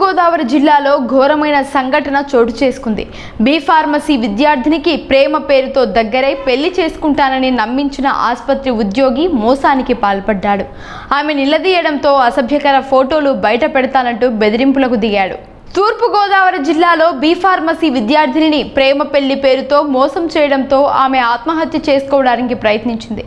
తూర్పుగోదావరి జిల్లాలో ఘోరమైన సంఘటన చోటు చేసుకుంది. బీ ఫార్మసీ విద్యార్థినికి ప్రేమ పేరుతో దగ్గరై పెళ్ళి చేసుకుంటానని నమ్మించిన ఆసుపత్రి ఉద్యోగి మోసానికి పాల్పడ్డాడు. ఆమె నిలదీయడంతో అసభ్యకర ఫోటోలు బయట పెడతానంటూ బెదిరింపులకు దిగాడు. తూర్పుగోదావరి జిల్లాలో బీ ఫార్మసీ విద్యార్థినిని ప్రేమ పెళ్ళి పేరుతో మోసం చేయడంతో ఆమె ఆత్మహత్య చేసుకోవడానికి ప్రయత్నించింది.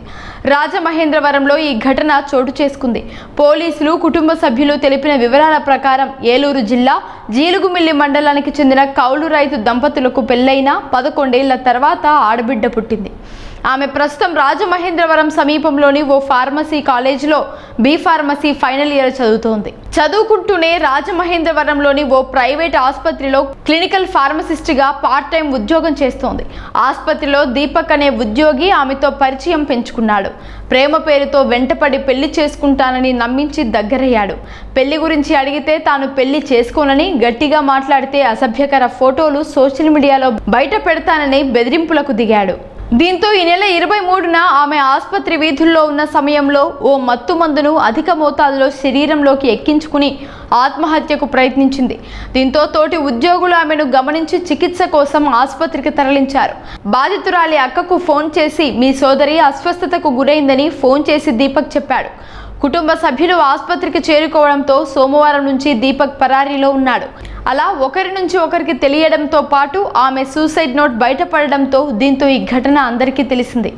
రాజమహేంద్రవరంలో ఈ ఘటన చోటు చేసుకుంది. పోలీసులు కుటుంబ సభ్యులు తెలిపిన వివరాల ప్రకారం ఏలూరు జిల్లా జీలుగుమిల్లి మండలానికి చెందిన కౌలు రైతు దంపతులకు పెళ్ళైన పదకొండేళ్ళ తర్వాత ఆడబిడ్డ పుట్టింది. ఆమె ప్రస్తుతం రాజమహేంద్రవరం సమీపంలోని ఓ ఫార్మసీ కాలేజీలో బీ ఫార్మసీ ఫైనల్ ఇయర్ చదువుతోంది. చదువుకుంటూనే రాజమహేంద్రవరంలోని ఓ ప్రైవేట్ ఆసుపత్రిలో క్లినికల్ ఫార్మసిస్ట్గా పార్ట్ టైం ఉద్యోగం చేస్తోంది. ఆసుపత్రిలో దీపక్ అనే ఉద్యోగి ఆమెతో పరిచయం పెంచుకున్నాడు. ప్రేమ పేరుతో వెంటపడి పెళ్ళి చేసుకుంటానని నమ్మించి దగ్గరయ్యాడు. పెళ్ళి గురించి అడిగితే తాను పెళ్ళి చేసుకోనని గట్టిగా మాట్లాడితే అసభ్యకర ఫోటోలు సోషల్ మీడియాలో బయట పెడతానని బెదిరింపులకు దిగాడు. దీంతో ఈ నెల ఇరవై మూడున ఆమె ఆసుపత్రి వీధుల్లో ఉన్న సమయంలో ఓ మత్తు మందును అధిక మోతాదులో శరీరంలోకి ఎక్కించుకుని ఆత్మహత్యకు ప్రయత్నించింది. దీంతో తోటి ఉద్యోగులు ఆమెను గమనించి చికిత్స కోసం ఆసుపత్రికి తరలించారు. బాధితురాలి అక్కకు ఫోన్ చేసి మీ సోదరి అస్వస్థతకు గురైందని ఫోన్ చేసి దీపక్ చెప్పాడు. కుటుంబ సభ్యులు ఆసుపత్రికి చేరుకోవడంతో సోమవారం నుంచి దీపక్ పరారీలో ఉన్నాడు. అలా ఒకరి నుంచి ఒకరికి తెలియడంతో పాటు ఆమె సూసైడ్ నోట్ బయటపడడంతో దీంతో ఈ ఘటన అందరికీ తెలిసింది.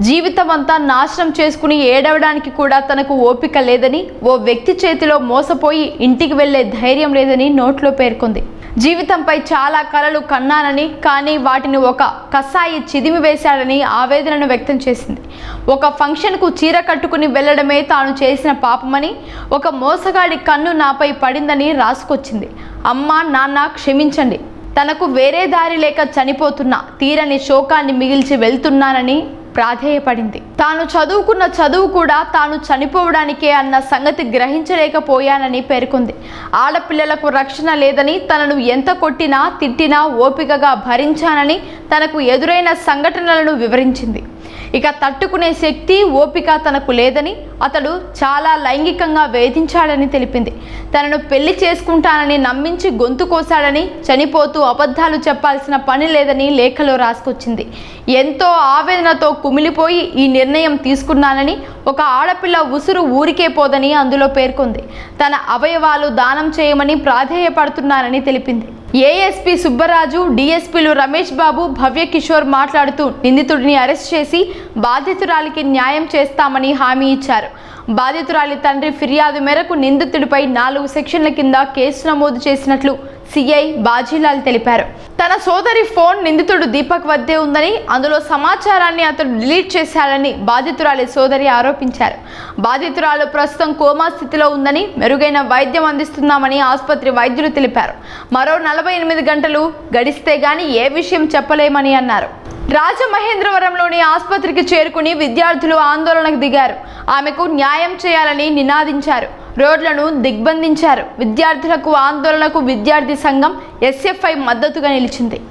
జీవితం అంతా నాశనం చేసుకుని ఏడవడానికి కూడా తనకు ఓపిక లేదని ఓ వ్యక్తి చేతిలో మోసపోయి ఇంటికి వెళ్ళే ధైర్యం లేదని నోట్లో పేర్కొంది. జీవితంపై చాలా కలలు కన్నానని కానీ వాటిని ఒక కసాయి చిదిమి వేశాడని ఆవేదనను వ్యక్తం చేసింది. ఒక ఫంక్షన్కు చీర కట్టుకుని వెళ్ళడమే తాను చేసిన పాపమని ఒక మోసగాడి కన్ను నాపై పడిందని రాసుకొచ్చింది. అమ్మ నాన్న క్షమించండి. తనకు వేరే దారి లేక చనిపోతున్నా తీరని శోకాన్ని మిగిల్చి వెళ్తున్నానని ప్రాధేయపడింది. తాను చదువుకున్న చదువు కూడా తాను చనిపోవడానికే అన్న సంగతి గ్రహించలేకపోయానని పేర్కొంది. ఆడపిల్లలకు రక్షణ లేదని తనను ఎంత కొట్టినా తిట్టినా ఓపికగా భరించానని తనకు ఎదురైన సంఘటనలను వివరించింది. ఇక తట్టుకునే శక్తి ఓపిక తనకు లేదని అతడు చాలా లైంగికంగా వేధించాడని తెలిపింది. తనను పెళ్ళి చేసుకుంటానని నమ్మించి గొంతు కోశాడని చనిపోతూ అబద్ధాలు చెప్పాల్సిన పని లేదని లేఖలో రాసుకొచ్చింది. ఎంతో ఆవేదనతో కుమిలిపోయి ఈ నిర్ణయం తీసుకున్నానని ఒక ఆడపిల్ల ఉసురు ఊరికే పోదని అందులో పేర్కొంది. తన అవయవాలు దానం చేయమని ప్రాధేయపడుతున్నానని తెలిపింది. ఏఎస్పీ సుబ్బరాజు డిఎస్పీలు రమేష్ బాబు భవ్య కిషోర్ మాట్లాడుతూ నిందితుడిని అరెస్ట్ చేసి బాధితురాలికి న్యాయం చేస్తామని హామీ ఇచ్చారు. బాధితురాలి తండ్రి ఫిర్యాదు మేరకు నిందితుడిపై నాలుగు సెక్షన్ల కింద కేసు నమోదు చేసినట్లు సిఐ బాజీలాల్ తెలిపారు. తన సోదరి ఫోన్ నిందితుడు దీపక్ వద్దే ఉందని అందులో సమాచారాన్ని అతడు డిలీట్ చేశాడని బాధితురాలి సోదరి ఆరోపించారు. బాధితురాలు ప్రస్తుతం కోమా స్థితిలో ఉందని మెరుగైన వైద్యం అందిస్తున్నామని ఆసుపత్రి వైద్యులు తెలిపారు. మరో నలభై ఎనిమిది గంటలు గడిస్తే గాని ఏ విషయం చెప్పలేమని అన్నారు. రాజమహేంద్రవరంలోని ఆసుపత్రికి చేరుకుని విద్యార్థులు ఆందోళనకు దిగారు. ఆమెకు న్యాయం చేయాలని నినాదించారు. రోడ్లను దిగ్బంధించారు. విద్యార్థులకు ఆందోళనకు విద్యార్థి సంఘం ఎస్ఎఫ్ఐ మద్దతుగా నిలిచింది.